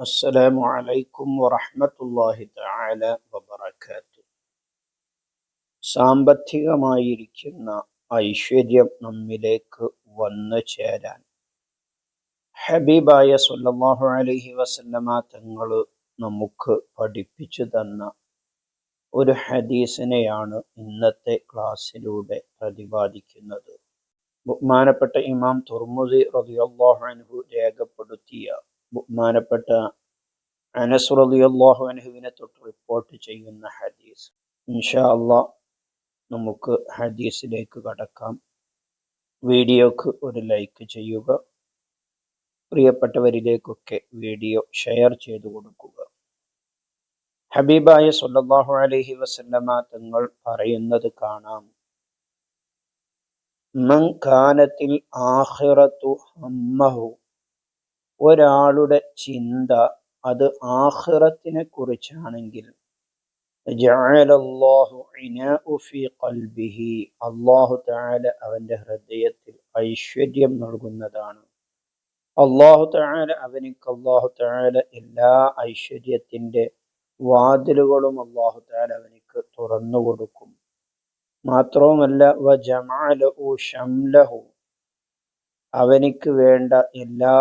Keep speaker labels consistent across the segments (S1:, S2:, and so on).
S1: അസ്സലാമു അലൈക്കും വറഹ്മത്തുള്ളാഹി തആല വബറകാത്തു. സാമ്പത്തികമായിരിക്കുന്ന ഐശ്വര്യം നമ്മിലേക്ക് വന്നു ചേരാൻ ഹബീബായ സല്ലല്ലാഹു അലൈഹി വസല്ലമ തങ്ങൾ നമുക്ക് പഠിപ്പിച്ചു തന്ന ഒരു ഹദീസിനെയാണ് ഇന്നത്തെ ക്ലാസ്സിലൂടെ പ്രതിപാദിക്കുന്നത്. ബഹുമാനപ്പെട്ട ഇമാം തുർമുദി റളിയല്ലാഹു അൻഹു രേഖപ്പെടുത്തിയ ബഹുമാനപ്പെട്ട അനസ് റളിയല്ലാഹു അൻഹുവിനെ തൊട്ട് റിപ്പോർട്ട് ചെയ്യുന്ന ഹദീസ്. ഇൻഷാ അള്ളാ നമുക്ക് ഹദീസിലേക്ക് കടക്കാം. വീഡിയോക്ക് ഒരു ലൈക്ക് ചെയ്യുക. പ്രിയപ്പെട്ടവരിലേക്കൊക്കെ വീഡിയോ ഷെയർ ചെയ്തു കൊടുക്കുക. ഹബീബായ സല്ലല്ലാഹു അലൈഹി വസല്ലമ തങ്ങൾ പറയുന്നത് കാണാം. മൻ കാനത്തിൽ ആഖിറത്തു ഹമ്മഹു ഒരാളുടെ ചിന്ത അത് ആഹ്റത്തിനെ കുറിച്ചാണെങ്കിൽ അള്ളാഹു താല അവന്റെ ഹൃദയത്തിൽ ഐശ്വര്യം നൽകുന്നതാണ്. അള്ളാഹു താല അവനിക്ക് അള്ളാഹു താല എല്ലാ ഐശ്വര്യത്തിന്റെ വാതിലുകളും അള്ളാഹു താല അവനിക്ക് തുറന്നു കൊടുക്കും. മാത്രവുമല്ല അവനിക്ക് വേണ്ട എല്ലാ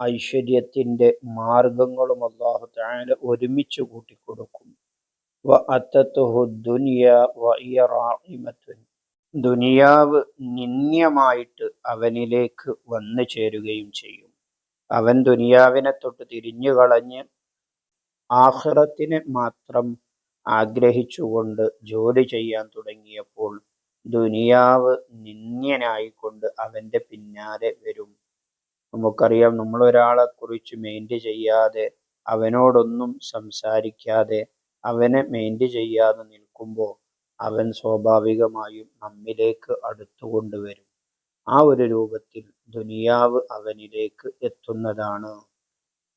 S1: ഐശ്വര്യത്തിന്റെ മാർഗങ്ങളും അള്ളാഹു താല ഒരുമിച്ച് കൂട്ടിക്കൊടുക്കും. ദുനിയാവ് നിന്ദ്യമായിട്ട് അവനിലേക്ക് വന്നു ചേരുകയും ചെയ്യും. അവൻ ദുനിയാവിനെ തൊട്ട് തിരിഞ്ഞു കളഞ്ഞ് ആഹ്റത്തിനെ മാത്രം ആഗ്രഹിച്ചുകൊണ്ട് ജോലി ചെയ്യാൻ തുടങ്ങിയപ്പോൾ ദുനിയാവ് നിന്ദ്യനായിക്കൊണ്ട് അവന്റെ പിന്നാലെ വരും. നമുക്കറിയാം നമ്മൾ ഒരാളെ കുറിച്ച് മെയിന്റ് ചെയ്യാതെ അവനോടൊന്നും സംസാരിക്കാതെ അവനെ മെയിന്റ് ചെയ്യാതെ നിൽക്കുമ്പോൾ അവൻ സ്വാഭാവികമായും നമ്മിലേക്ക് അടുത്തുകൊണ്ടുവരും ആ ഒരു രൂപത്തിൽ ദുനിയാവ് അവനിലേക്ക് എത്തുന്നതാണ്.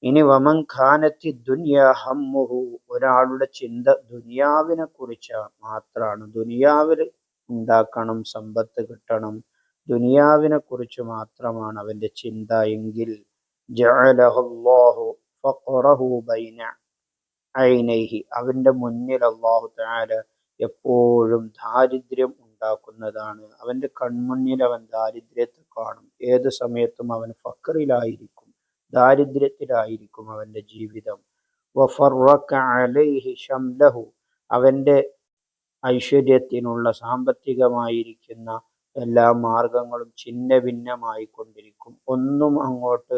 S1: ഇനി വമൻ ഖാനത്തി ദുനിയ ഹമ്മുഹു ഒരാളുടെ ചിന്ത ദുനിയാവിനെ കുറിച്ച് മാത്രമാണ് ദുനിയാവിൽ ഉണ്ടാക്കണം സമ്പത്ത് കിട്ടണം ദുനിയാവിനെ കുറിച്ച് മാത്രമാണ് അവന്റെ ചിന്ത എങ്കിൽ അവന്റെ മുന്നിൽ അള്ളാഹു താര എപ്പോഴും ദാരിദ്ര്യം ഉണ്ടാക്കുന്നതാണ്. അവന്റെ കൺമുന്നിൽ അവൻ ദാരിദ്ര്യത്തെ കാണും. ഏത് സമയത്തും അവൻ ഫക്കറിലായിരിക്കും ദാരിദ്ര്യത്തിലായിരിക്കും അവന്റെ ജീവിതം. അവന്റെ ഐശ്വര്യത്തിനുള്ള സാമ്പത്തികമായിരിക്കുന്ന എല്ലാ മാർഗങ്ങളും ഛിന്ന ഭിന്നമായി കൊണ്ടിരിക്കും ഒന്നും അങ്ങോട്ട്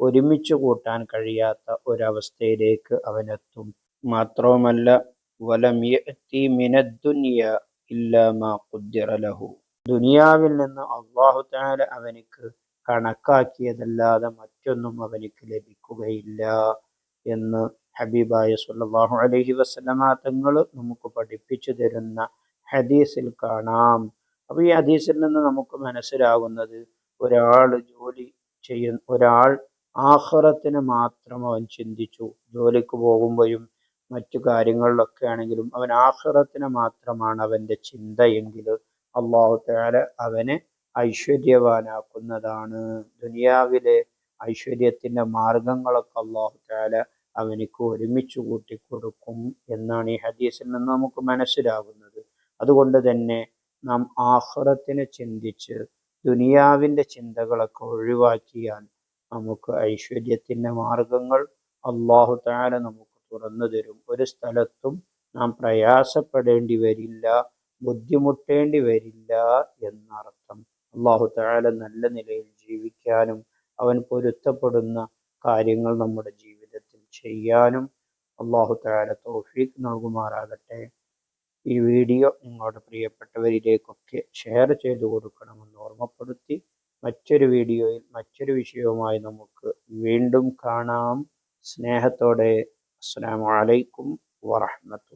S1: ഒരുമിച്ച് കൂട്ടാൻ കഴിയാത്ത ഒരവസ്ഥയിലേക്ക് അവനെത്തും. മാത്രവുമല്ല വലം ലഹു ദുനിയാവിൽ നിന്ന് അള്ളാഹു താല അവനിക്ക് കണക്കാക്കിയതല്ലാതെ മറ്റൊന്നും അവനിക്ക് ലഭിക്കുകയില്ല എന്ന് ഹബീബായ സല്ലല്ലാഹു അലൈഹി വസല്ലമ തങ്ങൾ നമുക്ക് പഠിപ്പിച്ചു തരുന്ന ഹദീസിൽ കാണാം. അപ്പോൾ ഈ ഹദീസിൽ നിന്ന് നമുക്ക് മനസ്സിലാകുന്നത് ഒരാൾ ജോലി ചെയ്യുന്ന ഒരാൾ ആഹ്റത്തിന് മാത്രം അവൻ ചിന്തിച്ചു. ജോലിക്ക് പോകുമ്പോഴും മറ്റു കാര്യങ്ങളിലൊക്കെ ആണെങ്കിലും അവൻ ആഹ്റത്തിന് മാത്രമാണ് അവന്റെ ചിന്തയെങ്കിൽ അള്ളാഹു താല അവനെ ഐശ്വര്യവാനാക്കുന്നതാണ്. ദുനിയാവിലെ ഐശ്വര്യത്തിന്റെ മാർഗങ്ങളൊക്കെ അള്ളാഹു താല അവനിക്ക് ഒരുമിച്ച് കൂട്ടിക്കൊടുക്കും എന്നാണ് ഈ ഹദീസിൽ നിന്ന് നമുക്ക് മനസ്സിലാകുന്നത്. അതുകൊണ്ട് തന്നെ നാം ആഹ്റത്തിനെ ചിന്തിച്ച് ദുനിയാവിന്റെ ചിന്തകളൊക്കെ ഒഴിവാക്കിയാൽ നമുക്ക് ഐശ്വര്യത്തിന്റെ മാർഗങ്ങൾ അള്ളാഹു താര നമുക്ക് തുറന്നു തരും. ഒരു സ്ഥലത്തും നാം പ്രയാസപ്പെടേണ്ടി വരില്ല ബുദ്ധിമുട്ടേണ്ടി വരില്ല എന്നർത്ഥം. അള്ളാഹു താര നല്ല നിലയിൽ ജീവിക്കാനും അവൻ പൊരുത്തപ്പെടുന്ന കാര്യങ്ങൾ നമ്മുടെ ജീവിതത്തിൽ ചെയ്യാനും അള്ളാഹു താര തോഫീക്ക് നൽകുമാറാകട്ടെ. ഈ വീഡിയോ നിങ്ങളുടെ പ്രിയപ്പെട്ടവരിലേക്കൊക്കെ ഷെയർ ചെയ്തു കൊടുക്കണമെന്ന് ഓർമ്മപ്പെടുത്തി മറ്റൊരു വീഡിയോയിൽ മറ്റൊരു വിഷയവുമായി നമുക്ക് വീണ്ടും കാണാം. സ്നേഹത്തോടെ. അസ്സാം വലൈക്കും വറഹമത്തു